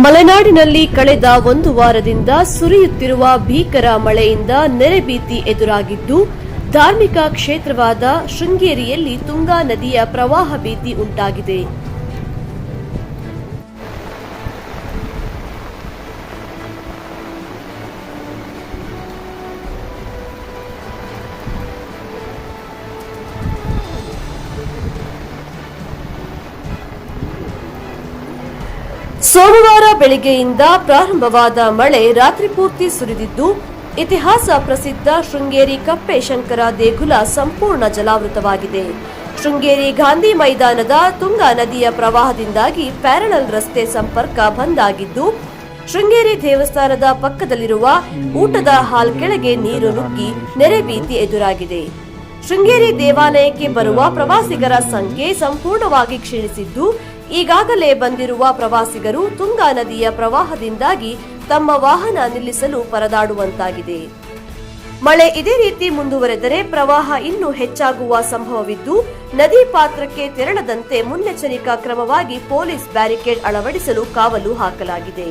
ಮಲೆನಾಡಿನಲ್ಲಿ ಕಳೆದ ಒಂದು ವಾರದಿಂದ ಸುರಿಯುತ್ತಿರುವ ಭೀಕರ ಮಳೆಯಿಂದ ನೆರೆ ಭೀತಿ ಎದುರಾಗಿದ್ದು, ಧಾರ್ಮಿಕ ಕ್ಷೇತ್ರವಾದ ಶೃಂಗೇರಿಯಲ್ಲಿ ತುಂಗಾ ನದಿಯ ಪ್ರವಾಹ ಭೀತಿ ಉಂಟಾಗಿದೆ. ಸೋಮವಾರ ಬೆಳಿಗ್ಗೆಯಿಂದ ಪ್ರಾರಂಭವಾದ ಮಳೆ ರಾತ್ರಿ ಪೂರ್ತಿ ಸುರಿದಿದ್ದು, ಇತಿಹಾಸ ಪ್ರಸಿದ್ಧ ಶೃಂಗೇರಿ ಕಪ್ಪೆ ಶಂಕರ ದೇಗುಲ ಸಂಪೂರ್ಣ ಜಲಾವೃತವಾಗಿದೆ. ಶೃಂಗೇರಿ ಗಾಂಧಿ ಮೈದಾನದ ತುಂಗಾ ನದಿಯ ಪ್ರವಾಹದಿಂದಾಗಿ ಪ್ಯಾರಲಲ್ ರಸ್ತೆ ಸಂಪರ್ಕ ಬಂದ್ ಆಗಿದ್ದು ಶೃಂಗೇರಿ ದೇವಸ್ಥಾನದ ಪಕ್ಕದಲ್ಲಿರುವ ಊಟದ ಹಾಲ್ ಕೆಳಗೆ ನೀರು ನುಗ್ಗಿ ನೆರೆ ಭೀತಿ ಎದುರಾಗಿದೆ. ಶೃಂಗೇರಿ ದೇವಾಲಯಕ್ಕೆ ಬರುವ ಪ್ರವಾಸಿಗರ ಸಂಖ್ಯೆ ಸಂಪೂರ್ಣವಾಗಿ ಕ್ಷೀಣಿಸಿದ್ದು, ಈಗಾಗಲೇ ಬಂದಿರುವ ಪ್ರವಾಸಿಗರು ತುಂಗಾ ನದಿಯ ಪ್ರವಾಹದಿಂದಾಗಿ ತಮ್ಮ ವಾಹನ ನಿಲ್ಲಿಸಲು ಪರದಾಡುವಂತಾಗಿದೆ. ಮಳೆ ಇದೇ ರೀತಿ ಮುಂದುವರೆದರೆ ಪ್ರವಾಹ ಇನ್ನೂ ಹೆಚ್ಚಾಗುವ ಸಂಭವವಿದ್ದು, ನದಿ ಪಾತ್ರಕ್ಕೆ ತೆರಳದಂತೆ ಮುನ್ನೆಚ್ಚರಿಕಾ ಕ್ರಮವಾಗಿ ಪೊಲೀಸ್ ಬ್ಯಾರಿಕೇಡ್ ಅಳವಡಿಸಲು ಕಾವಲು ಹಾಕಲಾಗಿದೆ.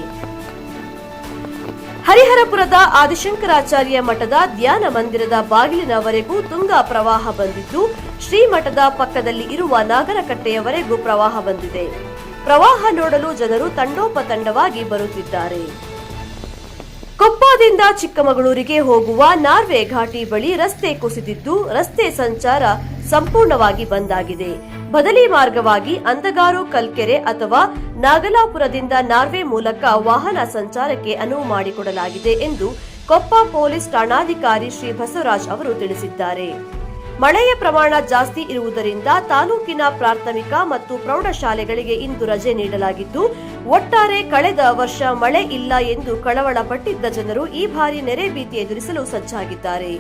ಹರಿಹರಪುರದ ಆದಿಶಂಕರಾಚಾರ್ಯ ಮಠದ ಧ್ಯಾನ ಮಂದಿರದ ಬಾಗಿಲಿನವರೆಗೂ ತುಂಗಾ ಪ್ರವಾಹ ಬಂದಿದ್ದು, ಶ್ರೀಮಠದ ಪಕ್ಕದಲ್ಲಿ ಇರುವ ನಾಗರಕಟ್ಟೆಯವರೆಗೂ ಪ್ರವಾಹ ಬಂದಿದೆ. ಪ್ರವಾಹ ನೋಡಲು ಜನರು ತಂಡೋಪತಂಡವಾಗಿ ಬರುತ್ತಿದ್ದಾರೆ. ಕೊಪ್ಪದಿಂದ ಚಿಕ್ಕಮಗಳೂರಿಗೆ ಹೋಗುವ ನಾರ್ವೆ ಘಾಟಿ ಬಳಿ ರಸ್ತೆ ಕುಸಿದಿದ್ದು, ರಸ್ತೆ ಸಂಚಾರ ಸಂಪೂರ್ಣವಾಗಿ ಬಂದಾಗಿದೆ ಬದಲಿ ಮಾರ್ಗವಾಗಿ ಅಂದಗಾರು, ಕಲ್ಕೆರೆ ಅಥವಾ ನಾಗಲಾಪುರದಿಂದ ನಾರ್ವೆ ಮೂಲಕ ವಾಹನ ಸಂಚಾರಕ್ಕೆ ಅನುವು ಮಾಡಿಕೊಡಲಾಗಿದೆ ಎಂದು ಕೊಪ್ಪ ಪೊಲೀಸ್ ಠಾಣಾಧಿಕಾರಿ ಶ್ರೀ ಬಸವರಾಜ್ ಅವರು ತಿಳಿಸಿದ್ದಾರೆ. ಮಳೆಯ ಪ್ರಮಾಣ ಜಾಸ್ತಿ ಇರುವುದರಿಂದ ತಾಲೂಕಿನ ಪ್ರಾಥಮಿಕ ಮತ್ತು ಪ್ರೌಢಶಾಲೆಗಳಿಗೆ ಇಂದು ರಜೆ ನೀಡಲಾಗಿದ್ದು, ಒಟ್ಟಾರೆ ಕಳೆದ ವರ್ಷ ಮಳೆ ಇಲ್ಲ ಎಂದು ಕಳವಳಪಟ್ಟಿದ್ದ ಜನರು ಈ ಬಾರಿ ನೆರೆ ಭೀತಿ ಎದುರಿಸಲು ಸಜ್ಜಾಗಿದ್ದಾರೆ.